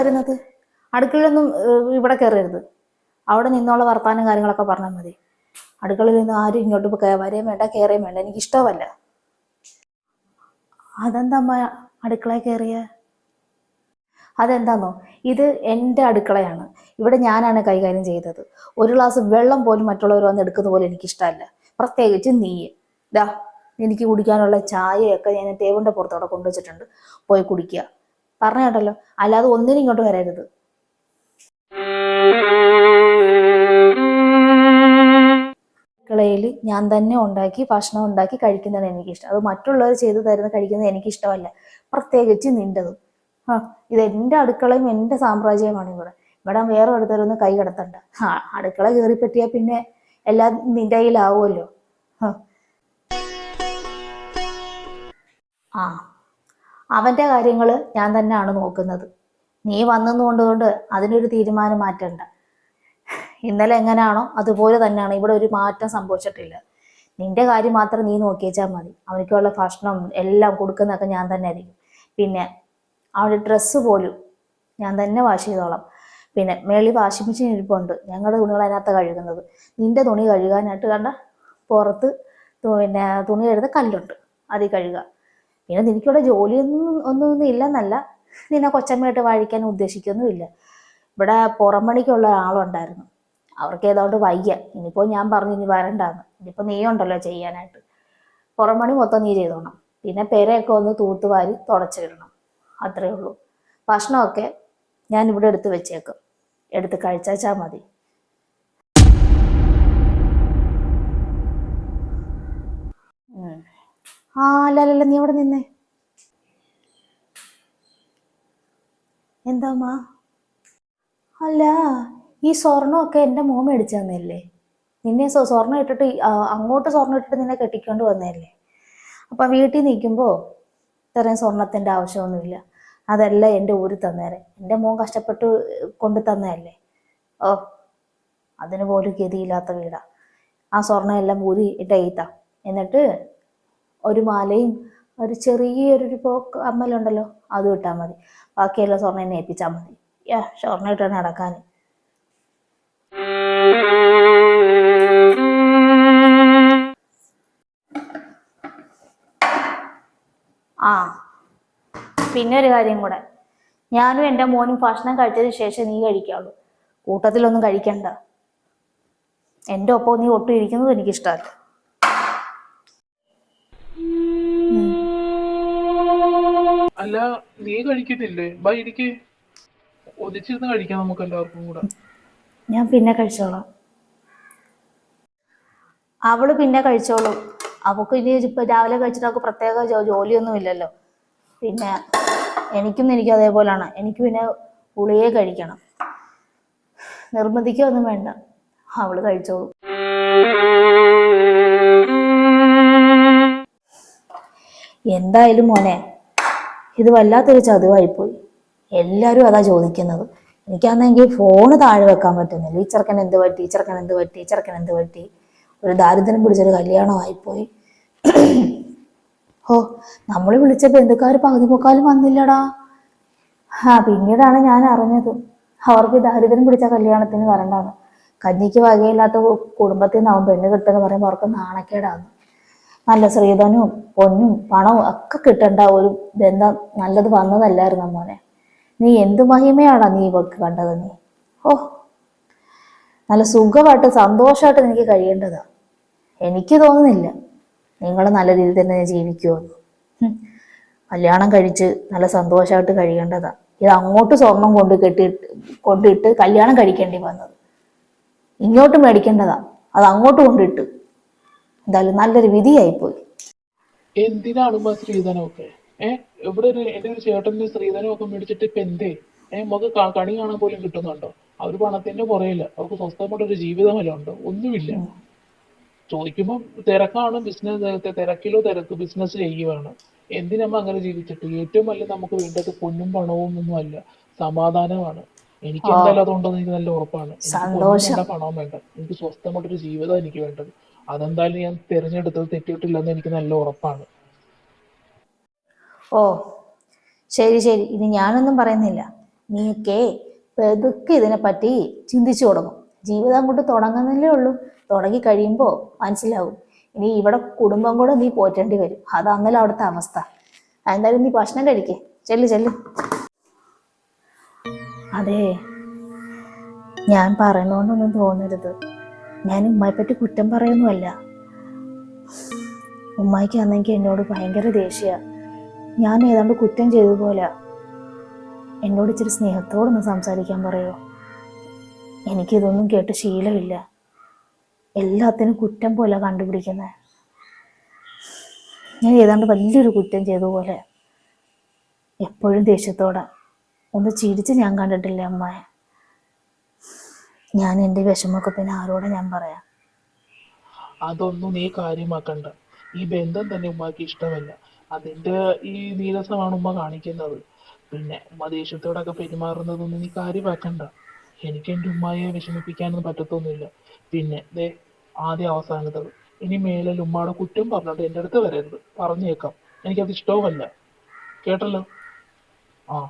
വരുന്നത്? അടുക്കളയിലൊന്നും ഇവിടെ കയറരുത് അവിടെ നിന്നുള്ള വർത്താനം കാര്യങ്ങളൊക്കെ പറഞ്ഞാൽ മതി. അടുക്കളയിൽ നിന്ന് ആരും ഇങ്ങോട്ട് വരെയും വേണ്ട കയറുകയും വേണ്ട. എനിക്ക് ഇഷ്ടമല്ല. അതെന്താ അമ്മ അടുക്കള കയറിയ അതെന്താന്നോ? ഇത് എന്റെ അടുക്കളയാണ്. ഇവിടെ ഞാനാണ് കൈകാര്യം ചെയ്തത്. ഒരു ഗ്ലാസ് വെള്ളം പോലും മറ്റുള്ളവർ വന്ന് എടുക്കുന്ന പോലെ എനിക്കിഷ്ടമല്ല. പ്രത്യേകിച്ച് നീ. ദാ എനിക്ക് കുടിക്കാനുള്ള ചായയൊക്കെ ഞാൻ ടേബിളിന്റെ പുറത്തോടെ കൊണ്ടുവച്ചിട്ടുണ്ട്. പോയി കുടിക്കുക. പറഞ്ഞ കേട്ടല്ലോ അല്ലാതെ ഒന്നിനും ഇങ്ങോട്ട് വരരുത്. അടുക്കളയിൽ ഞാൻ തന്നെ ഉണ്ടാക്കി ഭക്ഷണം ഉണ്ടാക്കി കഴിക്കുന്നതാണ് എനിക്കിഷ്ടം. അത് മറ്റുള്ളവർ ചെയ്തു തരുന്ന കഴിക്കുന്നത് എനിക്കിഷ്ടമല്ല. പ്രത്യേകിച്ച് നിന്റെതും. ആ ഇത് എന്റെ അടുക്കളയും എന്റെ സാമ്രാജ്യമാണ് ഇവിടെ. ഇവിടെ വേറെ അടുത്തൊരൊന്നും കൈ കിടത്തണ്ട. ആ അടുക്കള കയറി പറ്റിയാൽ പിന്നെ എല്ലാം നിന്റെ കയ്യിലാവുമല്ലോ. ആ. അവന്റെ കാര്യങ്ങൾ ഞാൻ തന്നെയാണ് നോക്കുന്നത്. നീ വന്നെന്നുകൊണ്ടുകൊണ്ട് അതിനൊരു തീരുമാനം മാറ്റണ്ട. ഇന്നലെ എങ്ങനെയാണോ അതുപോലെ തന്നെയാണ്. ഇവിടെ ഒരു മാറ്റം സംഭവിച്ചിട്ടില്ല. നിന്റെ കാര്യം മാത്രം നീ നോക്കിയേച്ചാൽ മതി. അവനിക്കുള്ള ഭക്ഷണം എല്ലാം കൊടുക്കുന്നതൊക്കെ ഞാൻ തന്നെ ആയിരിക്കും. പിന്നെ അവന്റെ ഡ്രസ്സ് പോലും ഞാൻ തന്നെ വാഷ് ചെയ്തോളാം. പിന്നെ മേളി വാഷിംഗ് മെഷീൻ ഇരിപ്പുണ്ട്. ഞങ്ങളുടെ തുണികൾ അതിനകത്ത് കഴുകുന്നത്. നിന്റെ തുണി കഴുകാനായിട്ട് കണ്ട പുറത്ത് പിന്നെ തുണി കഴുകുന്ന കല്ലുണ്ട്. അതിൽ കഴുകുക പിന്നെ നിനക്കിവിടെ ജോലിയൊന്നും ഒന്നും ഇല്ലെന്നല്ല. നിന്നെ കൊച്ചമ്മയായിട്ട് വാഴിക്കാൻ ഉദ്ദേശിക്കൊന്നുമില്ല. ഇവിടെ പുറം പണിക്കുള്ള ആളുണ്ടായിരുന്നു. അവർക്ക് ഏതാണ്ട് വയ്യ. ഇനിയിപ്പോൾ ഞാൻ പറഞ്ഞു ഇനി വരണ്ടാന്ന്. ഇനിയിപ്പോൾ നീ ഉണ്ടല്ലോ ചെയ്യാനായിട്ട്. പുറം പണി മൊത്തം നീ ചെയ്തോണം. പിന്നെ പെരയൊക്കെ ഒന്ന് തൂത്തുവാരി തുടച്ചിടണം അത്രേ ഉള്ളൂ. ഭക്ഷണമൊക്കെ ഞാൻ ഇവിടെ എടുത്ത് വെച്ചേക്കും. എടുത്ത് കഴിച്ചാച്ചാൽ മതി. ആ അല്ലല്ല അല്ല അല്ല, നീ അവിടെ നിന്നേ. എന്താ അല്ല ഈ സ്വർണമൊക്കെ എന്റെ മോൻ മേടിച്ചു തന്നല്ലേ നിന്നെ സ്വർണം ഇട്ടിട്ട് അങ്ങോട്ട് സ്വർണം ഇട്ടിട്ട് നിന്നെ കെട്ടിക്കൊണ്ട് വന്നതല്ലേ? അപ്പം വീട്ടിൽ നിൽക്കുമ്പോൾ ഇത്രയും സ്വർണത്തിന്റെ ആവശ്യമൊന്നുമില്ല. അതല്ല എന്റെ ഊരി തന്നേരെ. എന്റെ മോൻ കഷ്ടപ്പെട്ട് കൊണ്ട് തന്നതല്ലേ? ഓ അതിന് പോലും ഗതിയില്ലാത്ത വീടാ. ആ സ്വർണം എല്ലാം ഊരി ഇട്ടേത്താ എന്നിട്ട് ഒരു മാലയും ഒരു ചെറിയൊരു അമ്മലുണ്ടല്ലോ അതും ഇട്ടാൽ മതി. ബാക്കിയുള്ള സ്വർണം എന്നെ ഏൽപ്പിച്ചാൽ മതി. യാ സ്വർണം ഇട്ടാണ് നടക്കാൻ. ആ പിന്നെ ഒരു കാര്യം കൂടെ. ഞാനും എന്റെ മോനും ഭക്ഷണം കഴിച്ചതിന് ശേഷം നീ കഴിക്കാവുള്ളൂ. കൂട്ടത്തിലൊന്നും കഴിക്കണ്ട. എന്റെ ഒപ്പം നീ ഒട്ടും ഇരിക്കുന്നത് എനിക്കിഷ്ടമല്ല. അല്ല നീ കഴിക്കുന്നില്ലേ ബൈ എനിക്ക് ഒതിച്ചിരുന്ന് കഴിക്കാം നമുക്ക് എല്ലാവർക്കും കൂടെ. ഞാൻ പിന്നെ കഴിച്ചോളാം. അവൾ പിന്നെ കഴിച്ചോളും. അവക്ക് ഇനി ഇപ്പൊ രാവിലെ കഴിച്ചിട്ട് പ്രത്യേക ജോലിയൊന്നും ഇല്ലല്ലോ. പിന്നെ എനിക്കും എനിക്ക് അതേപോലാണ്. എനിക്ക് പിന്നെ ഉളിയെ കഴിക്കണം. നിർബന്ധിക്കൊന്നും വേണ്ട. അവൾ കഴിച്ചോളൂ. എന്തായാലും മോനെ ഇത് വല്ലാത്തൊരു ചതുവായിപ്പോയി. എല്ലാവരും അതാ ചോദിക്കുന്നത്. എനിക്കാണെങ്കിൽ ഫോണ് താഴെ വെക്കാൻ പറ്റുന്നില്ല. ഈ ചെറുക്കൻ എന്ത് പറ്റി? ചെറുക്കൻ എന്ത് പറ്റി? ചെറുക്കൻ എന്ത് പറ്റി? ഒരു ദാരിദ്ര്യം പിടിച്ചൊരു കല്യാണമായിപ്പോയി. ഓ നമ്മൾ വിളിച്ച ബന്ധുക്കാർ പകുതി മുക്കാലും വന്നില്ലടാ? ആ പിന്നീടാണ് ഞാൻ അറിഞ്ഞത്. അവർക്ക് ദാരിദ്ര്യം പിടിച്ച കല്യാണത്തിന് വരണ്ടാണ് കഞ്ഞിക്ക് വകയില്ലാത്ത കുടുംബത്തിൽ നിന്നാവും പെണ്ണ് കിട്ടുമെന്ന് പറയുമ്പോൾ അവർക്ക് നാണക്കേടാന്ന്. നല്ല സ്ത്രീധനവും പൊന്നും പണവും ഒക്കെ കിട്ടേണ്ട ഒരു ബന്ധം നല്ലത് വന്നതല്ലായിരുന്നു മോനെ? നീ എന്ത് മഹിമയാടാ നീ ഇവക്ക് കണ്ടത് നീ? ഓ നല്ല സുഖമായിട്ട് സന്തോഷമായിട്ട് എനിക്ക് കഴിയേണ്ടതാ. എനിക്ക് തോന്നുന്നില്ല നിങ്ങൾ നല്ല രീതിയിൽ തന്നെ ജീവിക്കുമെന്ന്. കല്യാണം കഴിച്ച് നല്ല സന്തോഷമായിട്ട് കഴിയേണ്ടതാ. ഇത് അങ്ങോട്ട് സ്വർണം കൊണ്ട് കെട്ടിയിട്ട് കൊണ്ടിട്ട് കല്യാണം കഴിക്കേണ്ടി വന്നത്. ഇങ്ങോട്ട് മേടിക്കേണ്ടതാ. അത് അങ്ങോട്ട് കൊണ്ടിട്ട്. എന്തായാലും നല്ലൊരു വിധിയായിപ്പോയി. എന്തിനാണ് ഉമ്മ സ്ത്രീധനമൊക്കെ? ഏഹ് ഇവിടെ ഒരു എന്റെ ഒരു ചേട്ടന്റെ സ്ത്രീധനമൊക്കെ മേടിച്ചിട്ട് ഇപ്പൊ എന്തേ? ഏഹ് നമുക്ക് കണി കാണാൻ പോലും കിട്ടുന്നുണ്ടോ? അവർ പണത്തിന്റെ പുറയില്ല അവർക്ക് സ്വസ്ഥമായിട്ട് ഒരു ജീവിതമല്ല ഉണ്ടോ. ഒന്നുമില്ല. ചോദിക്കുമ്പോൾ തിരക്കാണ്. ബിസിനസ് തിരക്കിലോ തിരക്ക് ബിസിനസ് ചെയ്യുവാണ്. എന്തിനമ്മ അങ്ങനെ ജീവിച്ചിട്ട്? ഏറ്റവും നല്ല നമുക്ക് വേണ്ടത് പൊന്നും പണവും ഒന്നും അല്ല. സമാധാനമാണ്. എനിക്ക് എന്തായാലും അതുകൊണ്ടെന്ന് എനിക്ക് നല്ല ഉറപ്പാണ്. എനിക്ക് പൊന്നും സന്തോഷം. വേണ്ട പണവും വേണ്ട. എനിക്ക് സ്വസ്ഥമായിട്ടൊരു ജീവിതം എനിക്ക് വേണ്ടത്. അതെന്തായാലും ഞാൻ തിരഞ്ഞെടുത്തത് തെറ്റിയിട്ടില്ലെന്ന് എനിക്ക് നല്ല ഉറപ്പാണ്. ഓ ശരി ശരി. ഇത് ഞാനൊന്നും പറയുന്നില്ല. നീയൊക്കെ പെതുക്കെ ഇതിനെപ്പറ്റി ചിന്തിച്ചു തുടങ്ങും. ജീവിതം അങ്ങോട്ട് തുടങ്ങുന്നില്ലേ ഉള്ളൂ. തുടങ്ങി കഴിയുമ്പോൾ മനസ്സിലാവും. ഇനി ഇവിടെ കുടുംബം കൂടെ നീ പോറ്റേണ്ടി വരും. അതന്നല്ല അവിടുത്തെ അവസ്ഥ. എന്തായാലും നീ ഭക്ഷണം കഴിക്കേ. ചെല്ല് ചെല്ല്. അതെ ഞാൻ പറയുന്നോണ്ടൊന്നും തോന്നരുത്. ഞാൻ ഉമ്മയെ പറ്റി കുറ്റം പറയുന്നുമല്ല. അന്നെങ്കിൽ എന്നോട് ഭയങ്കര ദേഷ്യ. ഞാൻ ഏതാണ്ട് കുറ്റം ചെയ്ത പോലെ എന്നോട് ഇച്ചിരി സ്നേഹത്തോടൊന്ന് സംസാരിക്കാൻ പറയോ? എനിക്കിതൊന്നും കേട്ട് ശീലമില്ല. എല്ലാത്തിനും കുറ്റം പോലെ കണ്ടുപിടിക്കുന്നത് ഞാൻ ഏതാണ്ട് വലിയൊരു കുറ്റം ചെയ്ത പോലെ എപ്പോഴും ദേഷ്യത്തോടെ. ഒന്ന് ചിരിച്ച് ഞാൻ കണ്ടിട്ടില്ല അമ്മയെ? ഞാൻ എന്റെ വിഷമൊക്കെ പിന്നെ ആരോടെ ഞാൻ പറയാം? അതൊന്നും നീ കാര്യമാക്കണ്ട. ഈ ബന്ധം തന്നെ ഉമ്മക്ക് ഇഷ്ടമല്ല. അതിന്റെ ഈ നീരസമാണ് ഉമ്മ കാണിക്കുന്നത്. പിന്നെ ഉമ്മ ദേഷ്യത്തോടൊക്കെ പെരുമാറുന്നതൊന്നും നീ കാര്യമാക്കണ്ട. എനിക്ക് എന്റെ ഉമ്മയെ വിഷമിപ്പിക്കാനൊന്നും പറ്റത്തൊന്നുമില്ല. പിന്നെ ദേ ആദ്യ അവസാനത്തത്. ഇനി മേലെ ഉമ്മയുടെ കുറ്റം പറഞ്ഞോട്ട് എന്റെ അടുത്ത് വരരുത്. പറഞ്ഞേക്കാം. എനിക്കത് ഇഷ്ടവുമല്ല കേട്ടല്ലോ? ആ.